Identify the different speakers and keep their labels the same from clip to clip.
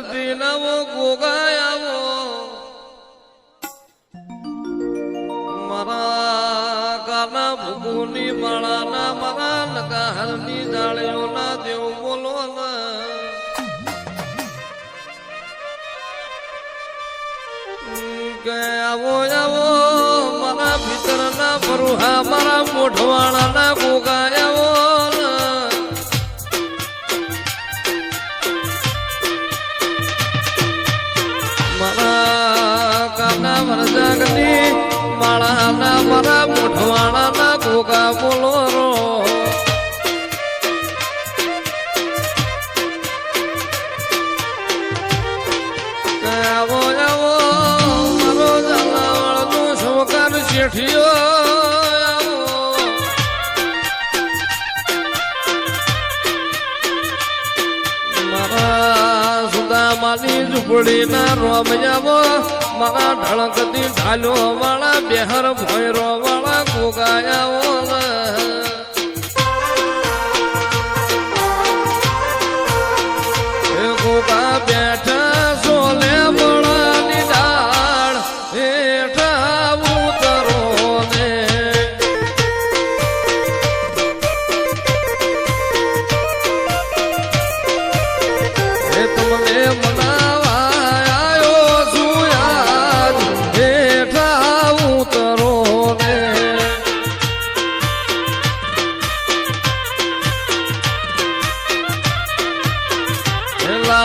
Speaker 1: નવો ગોગાયાવો મારા કાના ભૂગુની માળાના મારા નગાહરની જાળીઓના દેવ બોલો આવો આવો મારા ભીતરના બરુહા મારા મોઢવાળાના ગોગા મોઢવાળાના ગોગા બોલો રો આવો આવો મારો ઝાલાવાળનો શોકાર શેઠિયો સુદામાની ઝૂંપડીના રોમ જાવો મારા ઢળકતી ઢાલો વાળા બેહર ભોયરો વાળા ગોગાયાઓ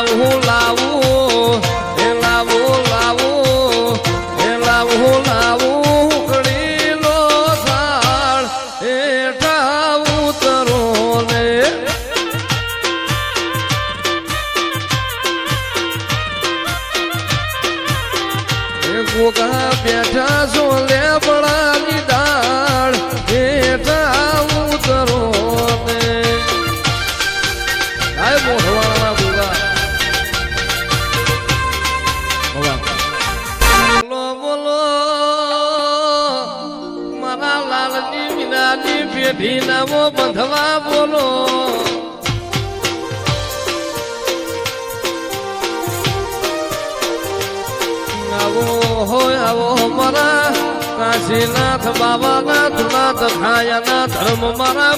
Speaker 1: rule. આવો હોય, આવો મારા કાશીનાથ બાબાના ધુનાથ ખાયાના ધર્મ મારા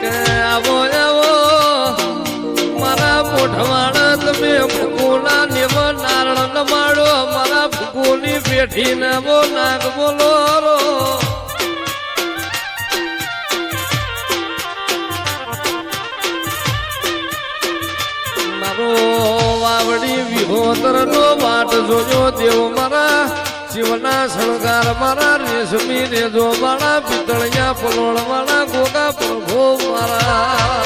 Speaker 1: કે આવો આવો, મારા મોઢવાણા તમે ભૂગોના નેવ નારણ નમાડો, મારા ભૂગોની પેઠી નવો નાગ બોલો દેવ મારા જીવના શણગાર મારા રેશમી ને મારા પિતળિયા પલોળ મારા, ગોગા પ્રભો મારા.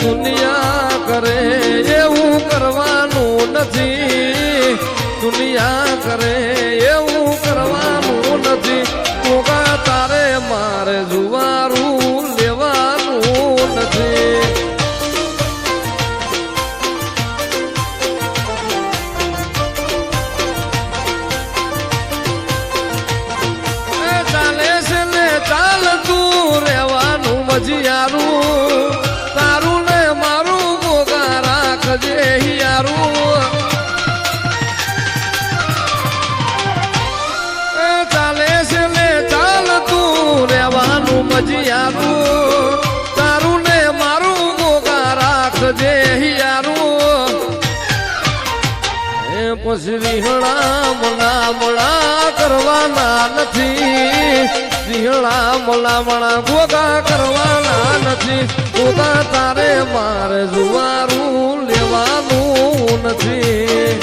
Speaker 1: દુનિયા કરે એવું કરવાનું નથી. દુનિયા કરે વિહળા મલા મલા કરવાના નથી. વિહળા મલા મલા ગોગા કરવાના નથી. ગોગા તારે મારે જુવારું લેવાનું નથી.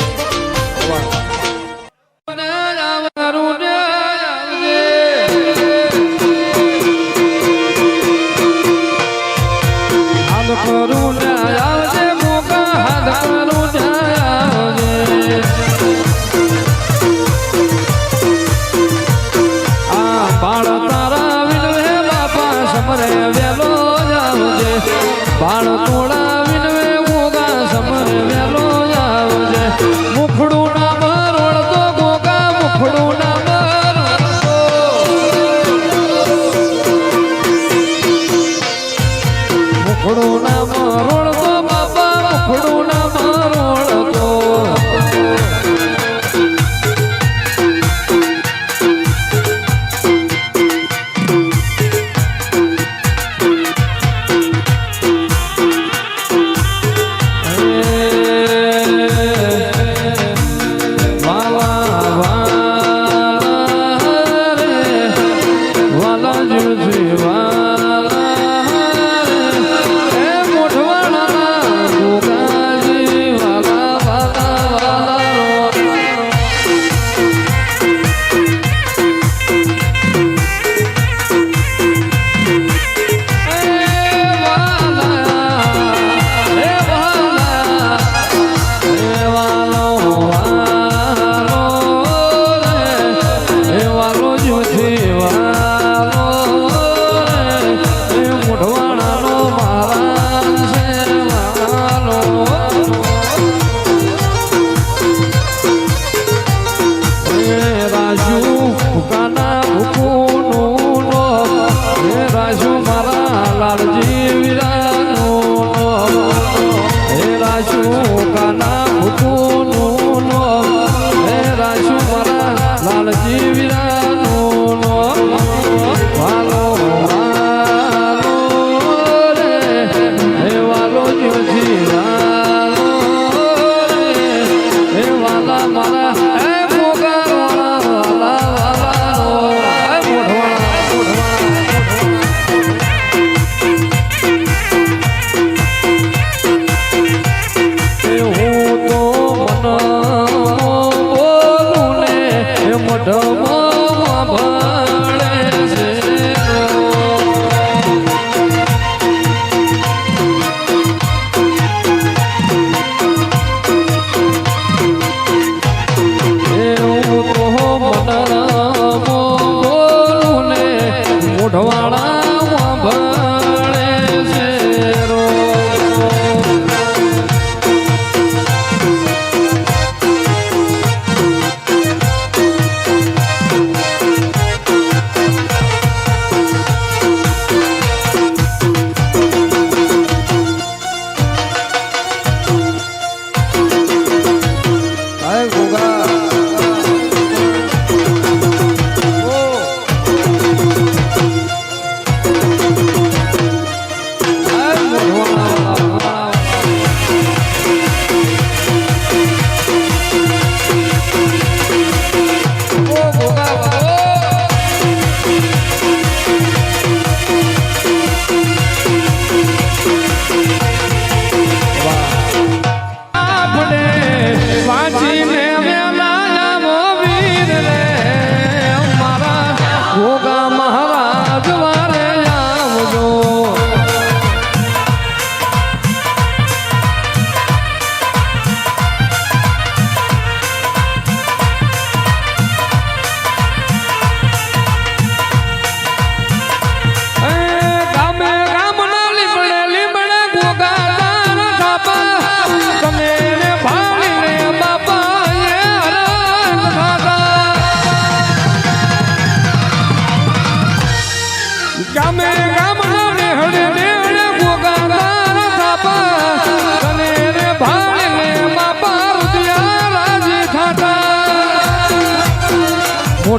Speaker 1: વાહ. ઉખડું ના મારોણ તો. બાપા ઉખડું ના મારોણ તો જીવ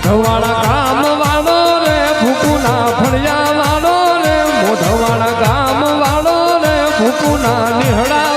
Speaker 1: મોઢવાળા ગામ વાળો રે ફૂકુના ફળિયા વાળો રે મોઢવાળા ગામ વાળો રે ફૂકુના નિહળા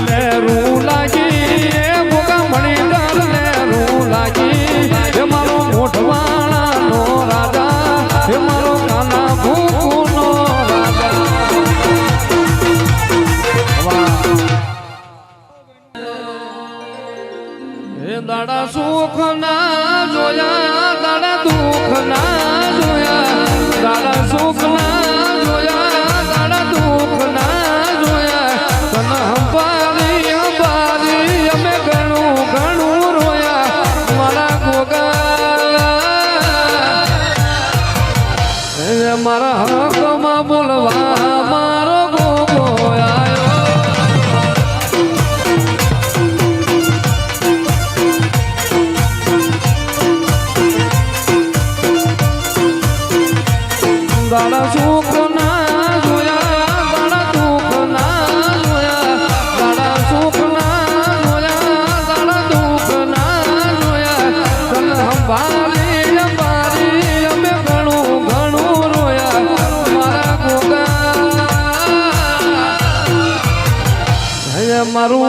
Speaker 1: மேலே દાડા સુખ ના જોયા, દાડા દુઃખ ના જોયા, દાડા સુખ ના જોયા, દાડા દુઃખ ના જોયા. તને મારું